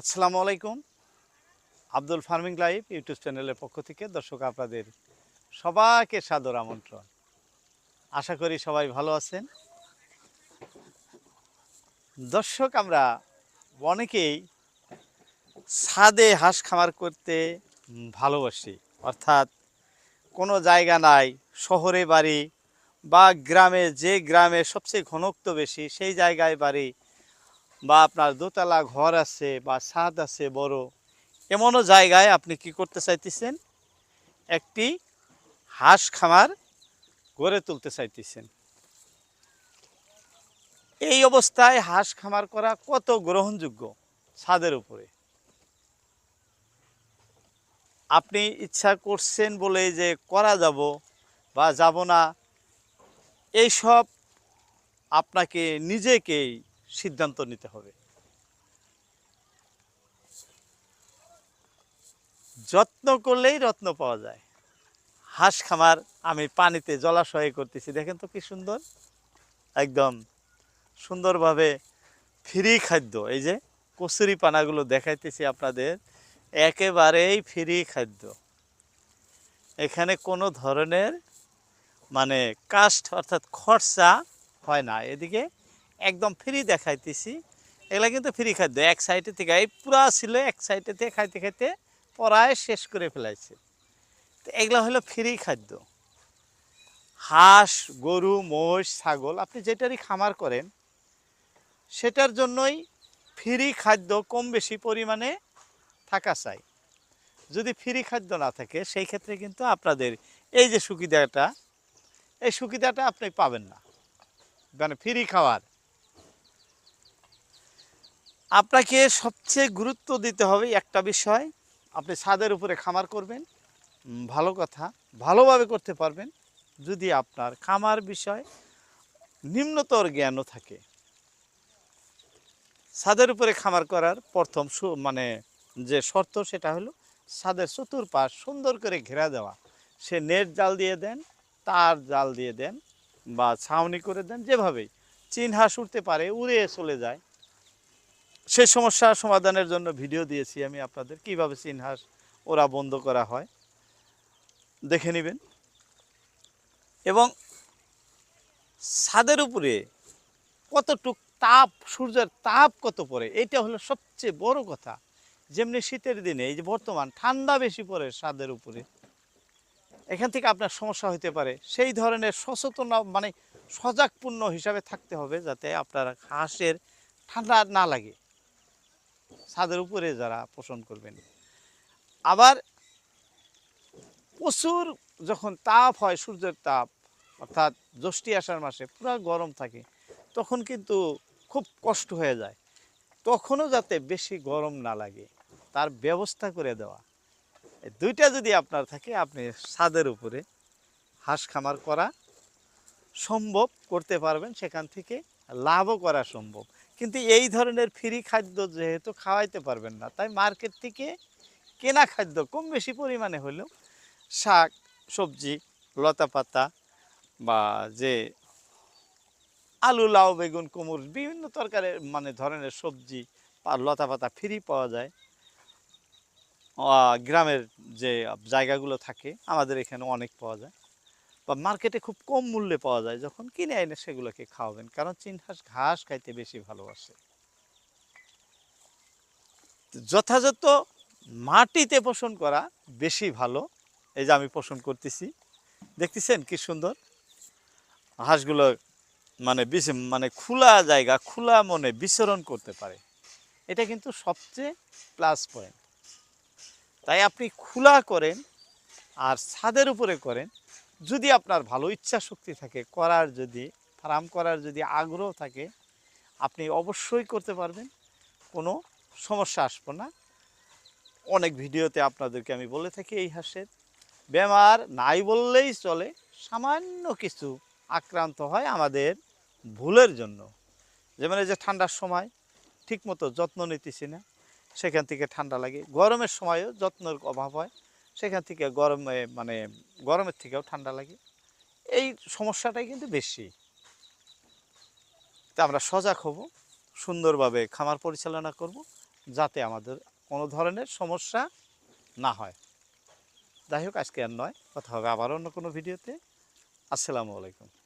আসসালামু আলাইকুম। Abdul farming live YouTube চ্যানেলের পক্ষ থেকে দর্শক আপনাদের সবাইকে সাদর আমন্ত্রণ। আশা করি সবাই ভালো আছেন। দর্শক, আমরা অনেকেই ছাদে হাঁস খামার করতে ভালোবাসি, অর্থাৎ কোনো জায়গা নাই, শহরে বাড়ি বা গ্রামে যে গ্রামে সবচেয়ে ঘনত্ব বেশি, সেই জায়গায় বাড়ি বা আপনার দোতলা ঘর আছে বা ছাদ আছে বড়, এমনও জায়গায় আপনি কি করতে চাইতেছেন? একটি হাঁস খামার গড়ে তুলতে চাইতেছেন। এই অবস্থায় হাঁস খামার করা কত গ্রহণযোগ্য ছাদের উপরে? আপনি ইচ্ছা করছেন বলে যে করা যাব বা যাব না, এইসব আপনাকে নিজেকেই সিদ্ধান্ত নিতে হবে। যত্ন করলেই রত্ন পাওয়া যায়। হাঁস খামার, আমি পানিতে জলাশয়ে করতেছি, দেখেন তো কি সুন্দর? একদম সুন্দরভাবে ফ্রি খাদ্য, এই যে কচুরি পানাগুলো দেখাইতেছি আপনাদের, একেবারেই ফ্রি খাদ্য। এখানে কোনো ধরনের মানে কাস্ট অর্থাৎ খরচা হয় না, এদিকে একদম ফ্রি দেখাইতেছি। এগুলা কিন্তু ফ্রি খাদ্য, এক সাইডে থেকে, এই পুরা ছিল এক সাইডে থেকে খাইতে খাইতে পড়ায় শেষ করে ফেলাইছে। তো এগুলো হলো ফ্রি খাদ্য। হাঁস, গরু মোষ ছাগল, আপনি যেটারই খামার করেন, সেটার জন্যই ফ্রি খাদ্য কম বেশি পরিমাণে থাকা চাই। যদি ফ্রি খাদ্য না থাকে, সেই ক্ষেত্রে কিন্তু আপনাদের এই যে সুবিধাটা এই সুবিধাটা আপনি পাবেন না। মানে ফ্রি খাওয়ার। আপনাকে সবচেয়ে গুরুত্ব দিতে হবে একটা বিষয়, আপনি ছাদের উপরে খামার করবেন ভালো কথা, ভালোভাবে করতে পারবেন যদি আপনার খামার বিষয় নিম্নতর জ্ঞানও থাকে। ছাদের উপরে খামার করার প্রথম মানে যে শর্ত সেটা হলো ছাদের চতুর্পাশ সুন্দর করে ঘেরা দেওয়া। সে নেট জাল দিয়ে দেন, তার জাল দিয়ে দেন বা ছাউনি করে দেন, যেভাবেই। চীন হাঁস উঠতে পারে, উড়ে চলে যায়। সেই সমস্যা সমাধানের জন্য ভিডিও দিয়েছি আমি আপনাদের, কীভাবে চীন হাঁস ওরা বন্ধ করা হয়। দেখে নেবেন। এবং ছাদের উপরে কতটুক তাপ, সূর্যের তাপ কত পড়ে এটা হলো সবচেয়ে বড় কথা। যেমনি শীতের দিনে, এই যে বর্তমান, ঠান্ডা বেশি পড়ে ছাদের উপরে। এখান থেকে আপনার সমস্যা হতে পারে। সেই ধরনের সচেতন মানে সজাগপূর্ণ হিসাবে থাকতে হবে যাতে আপনার হাঁসের ঠান্ডা না লাগে। ছাদের উপরে যারা পোষণ করবেন। আবার প্রচুর যখন তাপ হয়, সূর্যের তাপ, অর্থাৎ জ্যৈষ্ঠী আষাঢ় মাসে পুরো গরম থাকে, তখন কিন্তু খুব কষ্ট হয়ে যায়। তখনও যাতে বেশি গরম না লাগে, তার ব্যবস্থা করে দেওয়া। দুইটা যদি আপনার থাকে, আপনি ছাদের উপরে হাঁস খামার করা সম্ভব, করতে পারবেন, সেখান থেকে লাভও করা সম্ভব। কিন্তু এই ধরনের ফ্রি খাদ্য যেহেতু খাওয়াইতে পারবেন না, তাই মার্কেট থেকে কেনা খাদ্য কম বেশি পরিমাণে হলেও শাক, সবজি, লতা পাতা বা যে আলু, লাউ, বেগুন, কুমড় বিভিন্ন তরকারি মানে ধরনের সবজি লতা পাতা ফ্রি পাওয়া যায়। গ্রামের যে জায়গাগুলো থাকে, আমাদের এখানে অনেক পাওয়া যায়। বা মার্কেটে খুব কম মূল্যে পাওয়া যায় যখন কিনে এনে সেগুলোকে খাওয়াবেন। কারণ চীন হাঁস, ঘাস খাইতে বেশি ভালোবাসে। যথাযথ মাটিতে পোষণ করা বেশি ভালো। এই যে আমি পোষণ করতেছি। দেখতেছেন কি সুন্দর? হাঁসগুলো মানে মানে খোলা জায়গা, খোলা মনে বিচরণ করতে পারে। এটা কিন্তু সবচেয়ে প্লাস পয়েন্ট তাই আপনি খোলা করেন আর ছাদের উপরে করেন। যদি আপনার ভালো ইচ্ছা শক্তি থাকে, করার যদি ফার্ম করার যদি আগ্রহ থাকে, আপনি অবশ্যই করতে পারবেন। কোনো সমস্যা আসব না। অনেক ভিডিওতে আপনাদেরকে আমি বলে থাকি এই হাঁসের। বেমার নাই বললেই চলে, সামান্য কিছু আক্রান্ত হয় আমাদের ভুলের জন্য। যেমন এই যে ঠান্ডার সময়, ঠিকমতো যত্ন নিতেছি না, সেখান থেকে ঠান্ডা লাগে। গরমের সময়ও যত্নের অভাব হয়। সেখান থেকে গরমে মানে গরমের থেকেও ঠান্ডা লাগে। এই সমস্যাটাই কিন্তু বেশি। তা আমরা সজাগ হব, সুন্দরভাবে খামার পরিচালনা করব, যাতে আমাদের কোনো ধরনের সমস্যা না হয়। যাই হোক, আজকে আর নয়, কথা হবে আবার অন্য কোনো ভিডিওতে। আসসালামু আলাইকুম।